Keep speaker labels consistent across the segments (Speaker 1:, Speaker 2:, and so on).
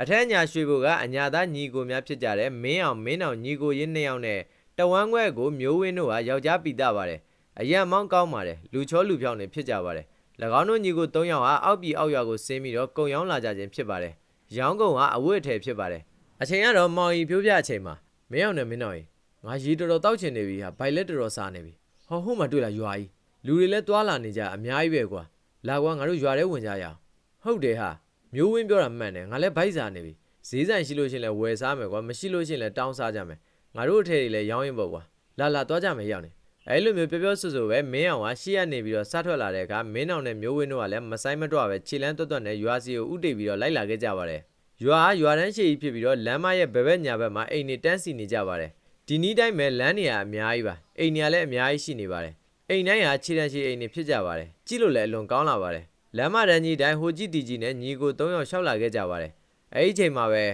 Speaker 1: အထက်ညာရွှေဘိုကအညာသားညီကိုများဖြစ်ကြတဲ့မင်းအောင်မင်းအောင်ညီကိုရင်းနှစ်ယောက်နဲ့တဝမ်းခွဲကိုမျိုးဝင်းတို့ဟာယောက်ျားပိတပါတယ်အရန်မောင်းကောင်းပါတယ်လူချောလူဖြောင်းနေဖြစ်ကြပါတယ်၎င်းတို့ညီကို၃ယောက်ဟာအောက်ပြည်အောက်ရွာကိုဆင်းပြီးတော့ကုံရောင်းလာကြခြင်းဖြစ်ပါတယ်ရောင်းကုံကအဝတ်အထည်ဖြစ်ပါတယ်အချိန်ကတော့မောင်ကြီးပြိုးပြအချိန်မှာမင်းအောင်နဲ့မင်းအောင်ကြီးငါရေတော်တော်တောက်ချင်နေပြီဟာဘိုင်လက်တော်တော်စားနေပြီဟောဟုတ်မှတွေ့လားရွာကြီးလူတွေလည်းတွာလာနေကြအများကြီးပဲကွာလာကွာငါတို့ရွာထဲဝင်ကြရအောင်ဟုတ်တယ်ဟာ မျိုးဝင်းပြောတာမှန်တယ်ငါလည်းဗိုက်စားနေပြီဈေးဆိုင်ရှိလို့ရှရင်လည်းဝယ်စားမယ်ကွာမရှိလို့ရှရင်လည်းတောင်းစားကြမယ်ငါတို့အထည်တွေလည်းရောင်းရင်ပေါ့ကွာလာလာသွားကြမယ်ရောက်နေအဲ့လိုမျိုးပြောပြောဆွဆွပဲမင်းအောင်ကရှေ့ရနေပြီးတော့စားထွက်လာတဲ့အခါမင်းအောင်နဲ့မျိုးဝင်းတို့ကလည်းမဆိုင်မတော့ပဲခြေလန်းတွတ်တွတ်နဲ့ရွာစီကိုဥတိတ်ပြီးတော့လိုက်လာခဲ့ကြပါတယ်ရွာကရွာတန်းရှိကြီးဖြစ်ပြီးတော့လမ်းမရဲ့ဘယ်ဘက်ညာဘက်မှာအိမ်နေတန်းစီနေကြပါတယ်ဒီနီးတိုင်းပဲလမ်းနေရအများကြီးပါအိမ်နေရလည်းအများကြီးရှိနေပါတယ်အိမ်တိုင်းဟာခြေတန်းရှိအိမ်နေဖြစ်ကြပါတယ်ကြည့်လို့လည်းအလွန်ကောင်းလာပါတယ် လမ်းမတန်းကြီးတိုင်းဟိုကြည့်တီကြီးနဲ့ညီကို၃ယောက်ရှောက်လာခဲ့ကြပါတယ်အဲ့ဒီချိန်မှာပဲ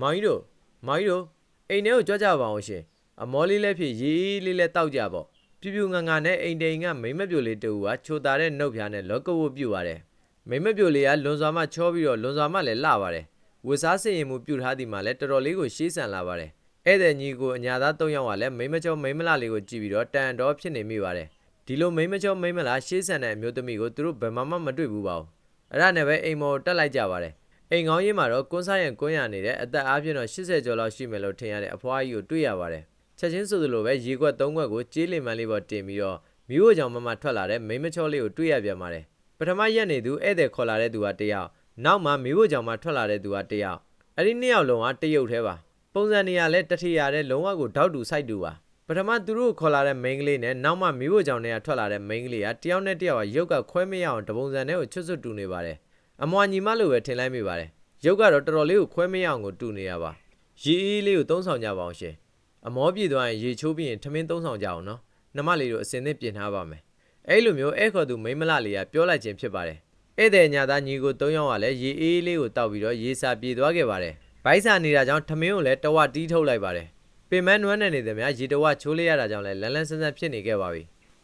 Speaker 1: မောင်ကြီးတို့မောင်ကြီးတို့အိမ်ထဲကိုကြွကြပါအောင်ရှင်အမောလေးလည်းဖြစ်ရေးလေးလည်းတောက်ကြပေါ့ပြူပြူငါငါနဲ့အိမ်တိန်ကမိမ့်မပြိုလေးတူကချိုတာတဲ့နှုတ်ဖျားနဲ့လောကဝတ်ပြူပါတယ်မိမ့်မပြိုလေးကလွန်စွာမှချောပြီးတော့လွန်စွာမှလည်းလှပါတယ်ဝတ်စားစင်ရင်မှုပြူထားသည်မှာလည်းတော်တော်လေးကိုရှေးဆန်လာပါတယ်ဧည့်သည်ညီကိုအညာသား၃ယောက်ကလည်းမိမ့်မချောမိမ့်မလှလေးကိုကြည့်ပြီးတော့တန်တော်ဖြစ်နေမိပါတယ် ဒီလိုမိမ့်မချောမိမ့်မလှရှေးဆန်တဲ့အမျိုးသမီးကိုသူတို့ဘယ်မှမတွေ့ဘူးပါဘူးအဲ့ဒါနဲ့ပဲအိမ်မော်တက်လိုက်ကြပါတယ်အိမ်ကောင်းရင်းမှာတော့ကွန်းစားရန်ကွန်းရနေတဲ့အသက်အားဖြင့်တော့80ကျော်လောက်ရှိမယ်လို့ထင်ရတဲ့အဖွားကြီးကိုတွေ့ရပါတယ်ချက်ချင်းဆိုသလိုပဲရေခွက်၃ခွက်ကိုကြေးလင်မန်းလေးပေါ်တင်ပြီးတော့မိဖို့ကြောင့်မမထွက်လာတဲ့မိမချောလေးကိုတွေ့ရပြန်ပါတယ်ပထမရက်နေသူဧည့်သည်ခေါ်လာတဲ့သူကတယောက်နောက်မှမိဖို့ကြောင့်မထွက်လာတဲ့သူကတယောက်အဲ့ဒီနှစ်ယောက်လုံးကတရုတ်သေးပါပုံစံနေရလဲတထရတဲ့လုံးဝကိုဓာတ်တူစိုက်တူပါ ပထမသူတို့ခေါ်လာတဲ့မိန်းကလေးနဲ့နောက်မှမိဖို့ကြောင့်တည်းကထွက်လာတဲ့မိန်းကလေးကတယောက်နဲ့တယောက်ကရုပ်ကခွဲမရအောင်တပုံစံနဲ့ကိုချွတ်ချွတ်တူနေပါတယ်အမွာညီမလို့ပဲထင်လိုက်မိပါတယ်ရုပ်ကတော့တော်တော်လေးကိုခွဲမရအောင်ကိုတူနေရပါရေအေးလေးကိုသုံးဆောင်ကြပါအောင်ရှင်အမောပြေသွားရင်ရေချိုးပြီးရင်ထမင်းသုံးဆောင်ကြအောင်နော်နှမလေးတို့အစင်သင့်ပြင်ထားပါမယ်အဲ့လိုမျိုးအဲ့ခေါ်သူမိန်းမလလေးကပြောလိုက်ခြင်းဖြစ်ပါတယ်ဧည့်သည်ညာသားညီကို၃ယောက်ကလည်းရေအေးလေးကိုတောက်ပြီးတော့ရေစာပြေသွားခဲ့ပါတယ်ဘိုက်စာနေတာကြောင့်ထမင်းကိုလည်းတဝတီးထုတ်လိုက်ပါတယ် ပင်မနွမ်းနေနေတယ်များရေတဝချိုးလိုက်ရတာကြောင့်လည်းလန်းလန်းဆန်းဆန်းဖြစ်နေခဲ့ပါပြီ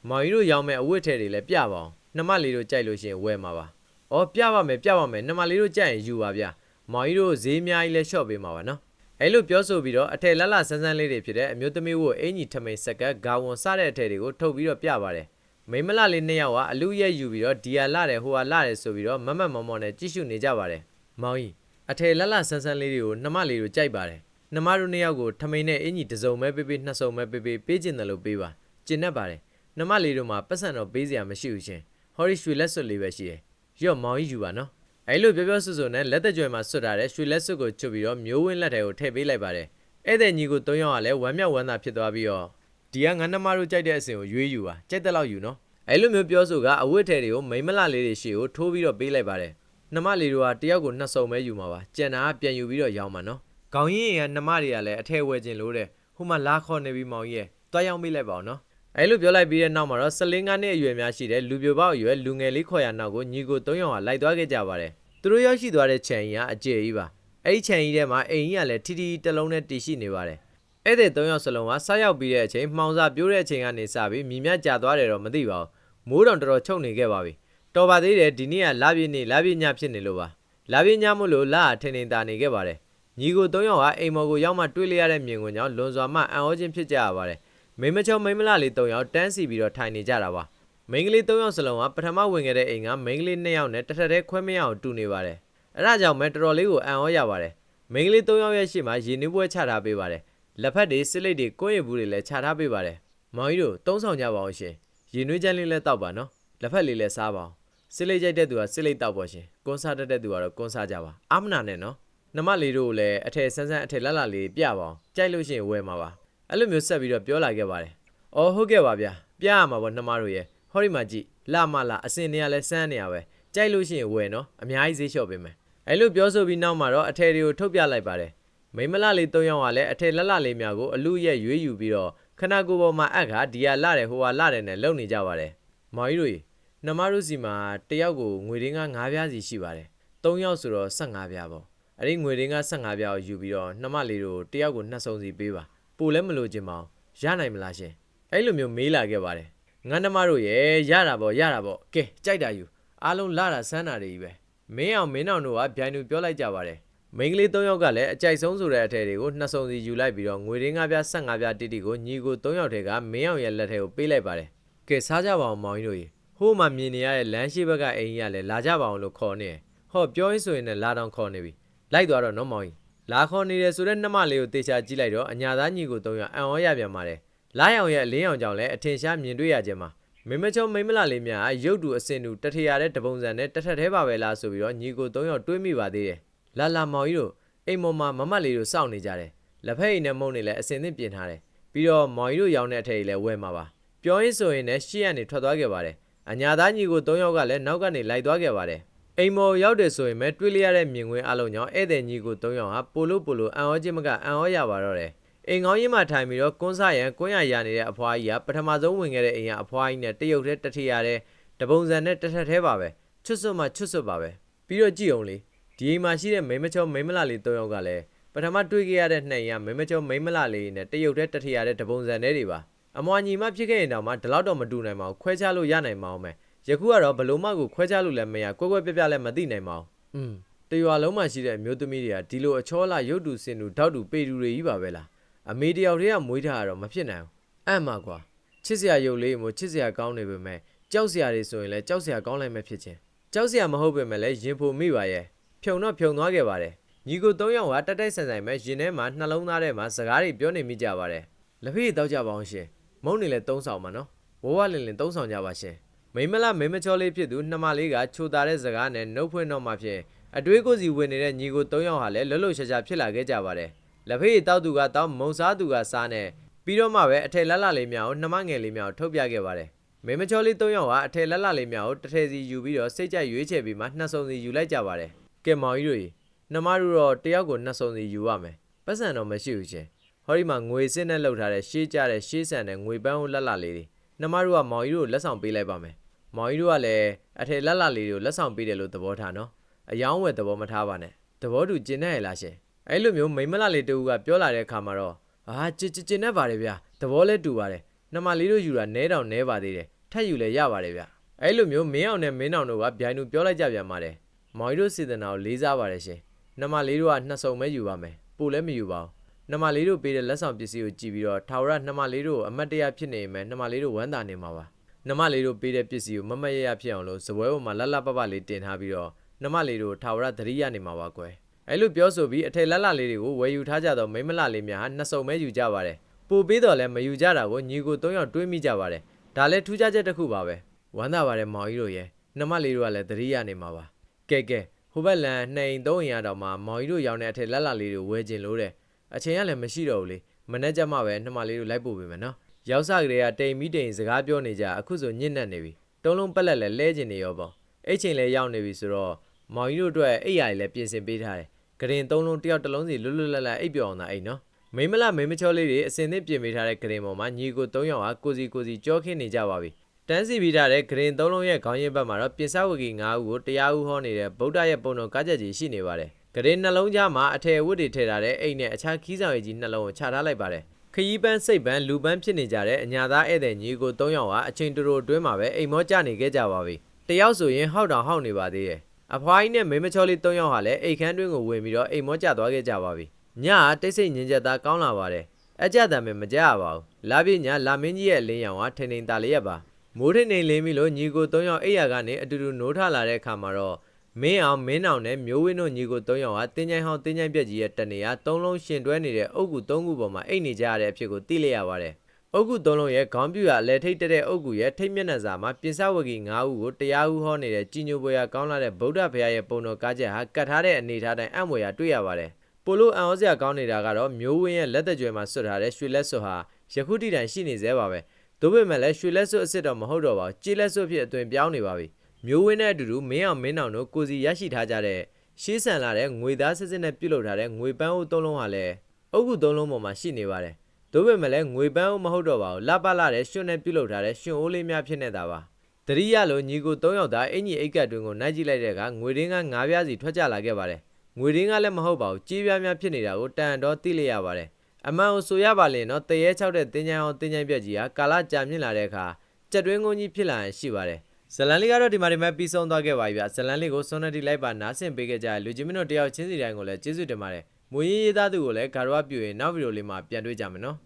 Speaker 1: မောင်ကြီးတို့ရောင်းမဲ့အဝတ်ထည်တွေလည်းပြပါအောင်နှမလေးတို့ကြိုက်လို့ရှိရင်ဝယ်မှာပါ။အော်ပြပါမယ်ပြပါမယ်နှမလေးတို့ကြိုက်ရင်ယူပါဗျ။မောင်ကြီးတို့ဈေးအများကြီးလဲလျှော့ပေးမှာပါနော်။အဲ့လိုပြောဆိုပြီးတော့အထည်လတ်လတ်ဆန်းဆန်းလေးတွေဖြစ်တဲ့အမျိုးသမီးကိုအင်ကြီးထမိန်စက်ကဂါဝန်စတဲ့အထည်တွေကိုထုတ်ပြီးတော့ပြပါတယ်။မိန်းမလလေးနှစ်ယောက်ကအလူရက်ယူပြီးတော့ဒီဟာလာတယ်ဟိုဟာလာတယ်ဆိုပြီးတော့မမတ်မော်မော်နဲ့ကြည့်ရှုနေကြပါတယ်။မောင်ကြီးအထည်လတ်လတ်ဆန်းဆန်းလေးတွေကိုနှမလေးတို့ကြိုက်ပါတယ်။ နှမတို့နှစ်ယောက်ကိုထမိန်နဲ့အင်ကြီးတစ်စုံပဲပေးပေးနှစ်စုံပဲပေးပေးပေးကျင်တယ်လို့ပေးပါ။ကျင်တတ်ပါတယ်။နှမလေးတို့မှာပတ်စံတော့ပေးစရာမရှိဘူးရှင်။ဟော်ရီရွှေလက်စွပ်လေးပဲရှိတယ်။ရော့မောင်ကြီးယူပါနော်။အဲ့လိုပြောပြောဆွဆွနဲ့လက်သက်ကြွယ်မှာဆွတ်ထားတဲ့ရွှေလက်စွပ်ကိုချွတ်ပြီးတော့မျိုးဝင်းလက်ထဲကိုထည့်ပေးလိုက်ပါတယ်။ဧည့်သည်ညီကို၃ယောက်ကလည်းဝမ်းမြောက်ဝမ်းသာဖြစ်သွားပြီးတော့ဒီကငန်းနှမတို့ကြိုက်တဲ့အစင်ကိုရွေးယူပါကြိုက်တဲ့လောက်ယူနော်။အဲ့လိုမျိုးပြောဆိုကအဝတ်ထဲတွေကိုမိမလလေးတွေရှေ့ကိုထိုးပြီးတော့ပေးလိုက်ပါတယ်။နှမလေးတို့ကတယောက်ကိုနှစ်စုံပဲယူမှာပါ။ကြံတာကပြန်ယူပြီးတော့ရောင်းမှာနော်။ ခေါင်းရင်းရနှမတွေကလည်းအထဲဝဲခြင်းလို့တဲ့။ဟိုမှာလာခေါ်နေပြီးမောင်ကြီးရဲ့တွားရောက်မိလိုက်ပါအောင်နော်။အဲ့လိုပြောလိုက်ပြီးတဲ့နောက်မှာတော့14နှစ်အရွယ်များရှိတဲ့လူပြိုပေါက်အရွယ်လူငယ်လေးခေါ်ရနောက်ကိုညီကို၃ယောက်ကလိုက်သွားခဲ့ကြပါတယ်။သူတို့ရောက်ရှိသွားတဲ့ခြံကြီးကအကျယ်ကြီးပါ။အဲ့ဒီခြံကြီးထဲမှာအိမ်ကြီးကလည်းထီထီတစ်လုံးနဲ့တည်ရှိနေပါတယ်။အဲ့ဒီ၃ယောက်စလုံးကစားရောက်ပြီးတဲ့အချိန်မှောင်စာပြိုးတဲ့အချိန်ကနေစပြီးမြည်မြကြာသွားတယ်တော့မသိပါဘူး။မိုးတောင်တော်တော်ချုပ်နေခဲ့ပါပြီ။တော်ပါသေးတယ်ဒီနေ့ကလာပြည့်နေ့လာပြည့်ညဖြစ်နေလို့ပါ။လာပြည့်ညမို့လို့လာထင်ထင်သာနေခဲ့ပါတယ်။ ညီကို၃ယောက်ကအိမ်မော်ကိုရောက်မှတွေ့လျရတဲ့မြင်ကွင်းကြောင့်လွန်စွာမှအံ့ဩခြင်းဖြစ်ကြရပါတယ်။မိမချုံမိမလလေး၃ယောက်တန်းစီပြီးတော့ထိုင်နေကြတာပါ။မိန်းကလေး၃ယောက်စလုံးကပထမဝင်ခဲ့တဲ့အိမ်ကမိန်းကလေး၂ယောက်နဲ့တစ်ထပ်တည်းခွဲမရအောင်တူနေပါတယ်။အဲဒါကြောင့်ပဲတော်တော်လေးကိုအံ့ဩရပါတယ်။မိန်းကလေး၃ယောက်ရဲ့ရှေ့မှာရင်းနှီးပွဲချထားပေးပါတယ်။လက်ဖက်တွေစစ်လိတ်တွေကိုယ့်ရဘူးတွေလည်းချထားပေးပါတယ်။မောင်ကြီးတို့သုံးဆောင်ကြပါအောင်ရှင်။ရင်းနှွေးချမ်းလေးလည်းတောက်ပါနော်။လက်ဖက်လေးလည်းစားပါအောင်။စစ်လိတ်ကြိုက်တဲ့သူကစစ်လိတ်တောက်ပါရှင်။ကွန်းစားတတ်တဲ့သူကတော့ကွန်းစားကြပါ။အာမနာနဲ့နော်။ နမလေးတို့ကိုလည်းအထည်ဆန်းဆန်းအထည်လက်လာလေးပြပါအောင်။ကြိုက်လို့ရှိရင်ဝယ်မှာပါ။အဲ့လိုမျိုးဆက်ပြီးတော့ပြောလာခဲ့ပါတယ်။အော်ဟုတ်ကဲ့ပါဗျာ။ပြရမှာပေါ့နှမတို့ရဲ့။ဟောဒီမှာကြည့်။လာမလာအစင်နေရလဲစမ်းနေရပဲ။ကြိုက်လို့ရှိရင်ဝယ်နော်။အများကြီးဈေးလျှော့ပေးမယ်။အဲ့လိုပြောဆိုပြီးနောက်မှာတော့အထည်တွေကိုထုတ်ပြလိုက်ပါတယ်။မိမလလေး၃ယောက်ကလည်းအထည်လက်လလေးများကိုအလူရဲ့ရွေးယူပြီးတော့ခဏကိုယ်ပေါ်မှာအပ်ခါဒီဟာလာတယ်ဟိုဟာလာတယ်နဲ့လုံနေကြပါတယ်။မောင်ကြီးတို့နှမတို့စီမှာတယောက်ကိုငွေရင်းက9ပြားစီရှိပါတယ်။၃ယောက်ဆိုတော့15ပြားပေါ့။ အဲ့ဒီငွေရင်းက15ပြားကိုယူပြီးတော့နှမလေးတို့တယောက်ကိုနှစ်စုံစီပေးပါ။ပိုလည်းမလို့ခြင်းမအောင်ရနိုင်မလားရှင်။အဲ့လိုမျိုးမေးလာခဲ့ပါတယ်။ငန်းနှမတို့ရဲ့ရတာပေါ့ရတာပေါ့။ကဲကြိုက်တာယူ။အားလုံးလာတာဆန်းတာတွေကြီးပဲ။မင်းအောင်မင်းအောင်တို့ကဗျိုင်သူပြောလိုက်ကြပါတယ်။မမိန်းကလေး၃ယောက်ကလည်းအကြိုက်ဆုံးဆိုတဲ့အထည်တွေကိုနှစ်စုံစီယူလိုက်ပြီးတော့ငွေရင်း၅ပြား၁၅ပြားတိတိကိုညီကို၃ယောက်ထဲကမင်းအောင်ရဲ့လက်ထဲကိုပေးလိုက်ပါတယ်ကဲစားကြပါအောင်မောင်ကြီးတို့ရေဟိုးမှမြင်နေရတဲ့လမ်းရှိဘက်ကအိမ်ကြီးကလည်းလာကြပါအောင်လို့ခေါ်နေတယ်ဟောပြောရင်းဆိုရင်လည်းလာတောင်ခေါ်နေပြီ လိုက်သွားတော့နော်မောင်ကြီးလာခေါ်နေတယ်ဆိုတဲ့နှမလေးကိုတေချာကြည့်လိုက်တော့အညာသားညီကို၃ယောက်အံ့ဩရပြန်ပါတယ်လာရောင်ရဲ့အလင်းရောင်ကြောင့်လည်းအထင်ရှားမြင်တွေ့ရခြင်းမှာမိမချုံမိမလာလေးများရုပ်တူအစင်တူတထရတဲ့တပုံစံနဲ့တထက်သေးပါပဲလားဆိုပြီးတော့ညီကို၃ယောက်တွေးမိပါသေးတယ်။လာလာမောင်ကြီးတို့အိမ်မော်မှာမမတ်လေးတို့စောင့်နေကြတယ်။လက်ဖက်အိမ်နဲ့မုံနေလည်းအစင်သင့်ပြင်ထားတယ်။ပြီးတော့မောင်ကြီးတို့ရောင်းတဲ့အထက်ကြီးလည်းဝယ်မှာပါ။ပြောရင်းဆိုရင်လည်းရှေ့ကနေထွက်သွားခဲ့ပါတယ်။အညာသားညီကို၃ယောက်ကလည်းနောက်ကနေလိုက်သွားခဲ့ပါတယ်။ အိမ်မော်ရောက်တယ်ဆိုရင်ပဲတွေးလိုက်ရတဲ့မြင်ကွင်းအလုံးကြောင့်ဧည့်သည်ညီကို၃ယောက်ဟာပိုလို့ပိုလို့အံ့ဩခြင်းမကအံ့ဩရပါတော့တယ်။အိမ်ကောင်းကြီးမှာထိုင်ပြီးတော့ကွန်းဆရန်ကွန်းရရနေတဲ့အဖွားကြီးကပထမဆုံးဝင်ခဲ့တဲ့အိမ်ကအဖွားကြီးနဲ့တရုတ်တဲ့တထရတဲ့တပုံစံနဲ့တစ်ထက်သေးပါပဲချွတ်စွတ်မှချွတ်စွတ်ပါပဲပြီးတော့ကြည့်အောင်လေဒီအိမ်မှာရှိတဲ့မိန်းမချောမိန်းမလာလေး၃ယောက်ကလည်းပထမတွေ့ခဲ့ရတဲ့နှစ်အိမ်ကမိန်းမချောမိန်းမလာလေးနဲ့တရုတ်တဲ့တထရတဲ့တပုံစံတွေပါအမွာညီမဖြစ်ခဲ့ရင်တော့မှဒီလောက်တော့မတူနိုင်ပါဘူးခွဲခြားလို့ရနိုင်ပါအောင်မယ် ယခုကတော့ဘလို့မှကိုခွဲခြားလို့လည်းမရကွက်ကွက်ပြက်ပြက်လည်းမသိနိုင်ပါဘူးอืมတရွာလုံးမှာရှိတဲ့အမျိုးသမီးတွေကဒီလိုအချောလာရုပ်တူစင်တူတောက်တူပေတူတွေကြီးပါပဲလားအမေတယောက်တည်းကမွေးထားတာတော့မဖြစ်နိုင်ဘူးအဲ့မှာကွာချစ်စရာရုပ်လေးမျိုးချစ်စရာကောင်းနေပေမဲ့ကြောက်စရာတွေဆိုရင်လည်းကြောက်စရာကောင်းလိုက်မှဖြစ်ချင်းကြောက်စရာမဟုတ်ပေမဲ့လည်းရင်ဖို့မိပါရဲ့ဖြုံတော့ဖြုံသွားခဲ့ပါတယ်ညီကို၃ယောက်ကတက်တိုက်ဆန်ဆန်ပဲရင်ထဲမှာနှလုံးသားထဲမှာစကားတွေပြောနေမိကြပါတယ်လက်ဖေးတောက်ကြပါအောင်ရှင်မုံနေလဲသုံးဆောင်ပါနော်ဝဝလင်လင်သုံးဆောင်ကြပါရှင် မိမလားမိမချောလေးဖြစ်သူနှမလေးကချိုတာတဲ့စကားနဲ့နှုတ်ဖွင့်တော့မှဖြစ်အတွေးကိုစီဝင်နေတဲ့ညီကို၃ယောက်ဟာလည်းလှလှရှာရှာဖြစ်လာခဲ့ကြပါတယ်လက်ဖေးတောက်သူကတောက်မုံစားသူကစားနဲ့ပြီးတော့မှပဲအထယ်လက်လလေးများကိုနှမငယ်လေးများကိုထုတ်ပြခဲ့ပါတယ်မေမချောလေး၃ယောက်ကအထယ်လက်လလေးများကိုတစ်ထည်စီယူပြီးတော့စိတ်ကြိုက်ရွေးချယ်ပြီးမှနှစ်စုံစီယူလိုက်ကြပါတယ်ကဲမောင်ကြီးတို့ကြီးနှမတို့တော့တယောက်ကိုနှစ်စုံစီယူရမယ်ပတ်စံတော့မရှိဘူးချင်းဟောဒီမှာငွေစစ်နဲ့လှုပ်ထားတဲ့ရှေးကြတဲ့ရှေးဆန်တဲ့ငွေပန်းကိုလက်လလေးတွေနှမတို့ကမောင်ကြီးတို့ကိုလက်ဆောင်ပေးလိုက်ပါမယ် မောင်ကြီးတို့ကလည်းအထယ်လက်လလေးတွေကိုလက်ဆောင်ပေးတယ်လို့သဘောထားနော်အယောင်းဝယ်သဘောမထားပါနဲ့သဘောတူကျင်တဲ့ရလားရှင်အဲ့လိုမျိုးမိန်းမလာလေးတူကပြောလာတဲ့အခါမှာတော့အာကျကျကျင်နေပါတယ်ဗျာသဘောလဲတူပါတယ်နှမလေးတို့ယူတာနဲတောင်နဲပါသေးတယ်ထက်ယူလဲရပါတယ်ဗျာအဲ့လိုမျိုးမင်းအောင်နဲ့မင်းအောင်တို့ကဗျိုင်းတူပြောလိုက်ကြပြန်ပါတယ်မောင်ကြီးတို့စေတနာကိုလေးစားပါတယ်ရှင်နှမလေးတို့ကနှစ်စုံပဲယူပါမယ်ပိုလည်းမယူပါဘူးနှမလေးတို့ပေးတဲ့လက်ဆောင်ပစ္စည်းကိုကြည့်ပြီးတော့ထာဝရနှမလေးတို့ကိုအမတ်တရဖြစ်နေမယ်နှမလေးတို့ဝမ်းသာနေမှာပါ နှမလေးတို့ပေးတဲ့ပစ္စည်းကိုမမတ်ရရဖြစ်အောင်လို့ဇပွဲပေါ်မှာလတ်လတ်ပပလေးတင်ထားပြီးတော့နှမလေးတို့ထာဝရသတိရနေမှာပါကွယ်အဲ့လိုပြောဆိုပြီးအထက်လက်လလေးတွေကိုဝယ်ယူထားကြတော့မိမလလေးများဟာနှစ်စုံပဲယူကြပါတယ်ပို့ပေးတော့လည်းမယူကြတာကိုညီကို၃ယောက်တွေးမိကြပါတယ်ဒါလည်းထူးခြားချက်တစ်ခုပါပဲဝမ်းသာပါတယ်မောင်ကြီးတို့ရဲ့နှမလေးတို့ကလည်းသတိရနေမှာပါကဲကဲဟိုဘက်လန်နှစ်အိမ်သုံးအိမ်ရတော့မှမောင်ကြီးတို့ရောင်းတဲ့အထက်လက်လလေးတွေဝယ်ကျင်လို့တဲ့အချိန်ကလည်းမရှိတော့ဘူးလေမနေ့ကျမှပဲနှမလေးတို့လိုက်ပို့ပေးမယ်နော် ရောက်စားကလေးကတိမ်မီတိမ်စကားပြောနေကြအခုဆိုညစ်နေနေပြီတုံးလုံးပက်လက်လည်းလဲကျင်နေရောပေါ့အဲ့ချိန်လည်းရောက်နေပြီဆိုတော့မောင်ကြီးတို့အတွက်အိပ်ရာတွေလည်းပြင်ဆင်ပေးထားတယ်ဂရင်သုံးလုံးတစ်ယောက်တစ်လုံးစီလွတ်လွတ်လပ်လပ်အိပ်ပျော်အောင်သာအိပ်နော်မိမလားမိမချောလေးတွေအစင်သင့်ပြင်ပေးထားတဲ့ဂရင်ပေါ်မှာညီကို၃ယောက်ဟာကိုစီကိုစီကြောခင်းနေကြပါပြီတန်းစီပြီးထားတဲ့ဂရင်သုံးလုံးရဲ့ခေါင်းရင်းဘက်မှာတော့ပြင်စဝဂီ၅ဦးကိုတရားဥဟောနေတဲ့ဗုဒ္ဓရဲ့ပုံတော်ကားချက်ကြီးရှိနေပါတယ်ဂရင်နှလုံးကြားမှာအထည်ဝတ်တွေထည့်ထားတဲ့အိတ်နဲ့အခြားခီးဆောင်ရည်ကြီးနှလုံးကိုချထားလိုက်ပါတယ် ခရီးပန်းစိတ်ပန်းလူပန်းဖြစ်နေကြတဲ့အညာသားဧည့်သည်ညီကို၃ယောက်ဟာအချိန်တူတူအတွင်းမှာပဲအိမ်မောကျနေခဲ့ကြပါပြီတယောက်ဆိုရင်ဟောက်တောင်ဟောက်နေပါသေးတယ်အဖွားကြီးနဲ့မိန်းမချောလေး၃ယောက်ဟာလည်းအိတ်ခမ်းတွင်းကိုဝင်ပြီးတော့အိမ်မောကျသွားခဲ့ကြပါပြီ။ညကတိတ်ဆိတ်ငြင်းချက်သားကောင်းလာပါတယ်။အကြတံပဲမကြရပါဘူး။လာပြညလာမင်းကြီးရဲ့အလင်းရောင်ကထိန်ထိန်တာလျက်ပါ။မိုးထိန်ထိန်လင်းပြီးလို့ညီကို၃ယောက်အိယာကနေအတူတူနိုးထလာတဲ့အခါမှာတော့ မင်းအောင်မင်းအောင်နဲ့မျိုးဝင်းတို့ညီကို၃ယောက်ဟာတင်းချိုင်းဟောင်းတင်းချိုင်းပြက်ကြီးရဲ့တနေရာ၃လုံးရှင်တွဲနေတဲ့အုပ်ကူ၃ခုပေါ်မှာအိတ်နေကြရတဲ့အဖြစ်ကိုသိလိုက်ရပါတယ်။အုတ်ကုသုံးလုံးရဲ့ခေါင်းပြူရအလဲထိတ်တက်တဲ့အုတ်ကုရဲ့ထိတ်မျက်နှာစာမှာပြင်စဝဂီ9ဦးကိုတရားဥဟောနေတဲ့ကြီးညိုပွဲရကောင်းလာတဲ့ဗုဒ္ဓဘုရားရဲ့ပုံတော်ကားချက်ဟာကတ်ထားတဲ့အနေထားတိုင်းအံ့မွေရတွေ့ရပါတယ်။ပိုလို့အံ့ဩစရာကောင်းနေတာကတော့မျိုးဝင်းရဲ့လက်သက်ကြွယ်မှာဆွတ်ထားတဲ့ရွှေလက်စွပ်ဟာယခုတိတိုင်ရှိနေသေးပါပဲ။ဒါပေမဲ့လည်းရွှေလက်စွပ်အစ်စ်တော့မဟုတ်တော့ပါဘူး။ကြေးလက်စွပ်ဖြစ်အသွင်ပြောင်းနေပါပြီ။ မျိုးဝင်းနဲ့အတူတူမင်းအောင်မင်းအောင်တို့ကိုစီရရှိထားကြတဲ့ရှေးဆန်လာတဲ့ငွေသားစစ်စစ်နဲ့ပြုတ်လုထားတဲ့ငွေပန်းအိုးသုံးလုံးဟာလည်းအုတ်ကုသုံးလုံးပေါ်မှာရှိနေပါတယ်။တို့ပေမဲ့လည်းငွေပန်းဦးမဟုတ်တော့ပါဘူးလှပလာတဲ့ရွှွနဲ့ပြုတ်လုထားတဲ့ရွှွအိုးလေးများဖြစ်နေတာပါတတိယလိုညီကို၃ယောက်သားအင်ကြီးအိတ်ကတ်တွင်ကိုနိုင်ကြည့်လိုက်တဲ့အခါငွေရင်းက၅ပြားစီထွက်ကြလာခဲ့ပါတယ်ငွေရင်းကလည်းမဟုတ်ပါဘူးကြေးပြားများဖြစ်နေတာကိုတန်တော်သိလိုက်ရပါတယ်အမှန်ကိုဆိုရပါလင်တော့တရေချောက်တဲ့တင်းချိုင်းအောင်တင်းချိုင်းပြက်ကြီးဟာကာလကြာမြင့်လာတဲ့အခါကြက်တွင်းကုန်းကြီးဖြစ်လာရင်ရှိပါတယ် ဇလန်လေးကတော့ဒီမှာဒီမှာပြီးဆုံးသွားခဲ့ပါပြီဗျဇလန်လေးကိုစွန်နတီလိုက်ပါနားဆင်ပေးခဲ့ကြတဲ့လူချင်းမင်းတို့တယောက်ချင်းစီတိုင်းကိုလည်းကျေးဇူးတင်ပါတယ်မွေးရေးရေးသားသူကိုလည်းဂါရဝပြုရင်နောက်ဗီဒီယိုလေးမှာပြန်တွေ့ကြမယ်နော်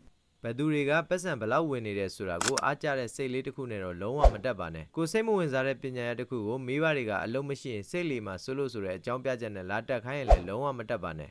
Speaker 1: ဘယ်သူတွေကပတ်စံဘယ်လောက်ဝင်နေတယ်ဆိုတာကိုအားကြတဲ့စိတ်လေးတစ်ခုနဲ့တော့လုံးဝမတက်ပါနဲ့ကိုစိတ်မဝင်စားတဲ့ပညာရတစ်ခုကိုမိဘတွေကအလုံးမရှိရင်စိတ်လေးမှာဆွလို့ဆိုတဲ့အကြောင်းပြချက်နဲ့လာတက်ခိုင်းရင်လည်းလုံးဝမတက်ပါနဲ့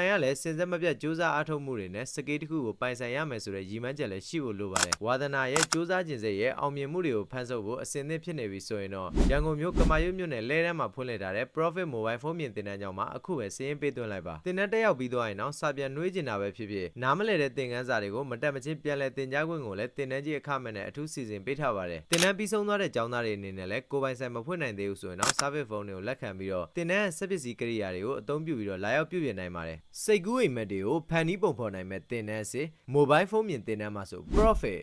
Speaker 1: ုင်ကလည်းစင်စက်မပြတ်စူးစမ်းအားထုတ်မှုတွေနဲ့စကေးတစ်ခုကိုပိုင်ဆိုင်ရမယ်ဆိုတဲ့ရည်မှန်းချက်လည်းရှိဖို့လိုပါတယ်ဝါသနာရဲ့စူးစမ်းခြင်းစိတ်ရဲ့အောင်မြင်မှုတွေကိုဖန်ဆုပ်ဖို့အစဉ်သင့်ဖြစ်နေပြီဆိုရင်တော့ရန်ကုန်မြို့ကမာရွတ်မြို့နယ်လဲတန်းမှာဖွင့်လှစ်ထားတဲ့ Profit Mobile ဖုန်းမြင့်တင်တန်းကြောင်းမှာအခုပဲစီးရင်ပေးသွင်းလိုက်ပါတင်တန်းတက်ရောက်ပြီးသွားရင်တော့စာပြန်နှွေးကျင်တာပဲဖြစ်ဖြစ်နားမလဲတဲ့သင်ခန်းစာတွေကိုမတက်မချင်းပြန်လဲသင်ကြားခွင့်ကိုလည်းတင်တန်းကြီးအခမဲ့နဲ့အထူးစီစဉ်ပေးထားပါတယ်တင်တန်းပြီးဆုံးသွားတဲ့ကျောင်းသားတွေအနေနဲ့လည်းကိုယ်ပိုင်ဆိုင်မဖွင့်နိုင်သေးဘူးဆိုရင်တော့ service phone တွေကိုလက်ခံပြီးတော့တင်တန်းဆက်ပစ္စည်းကိရိယာတွေကိုအသုံးပြုပြီးတော့လာရောက်ပြုပြင်နိုင်ပါတယ်စိတ်ကူးအိမ်မက်တွေကိုဖန်နီးပုံဖော်နိုင်မဲ့တင်တန်းစစ် mobile phone မြင်တင်တန်းမှာဆို profit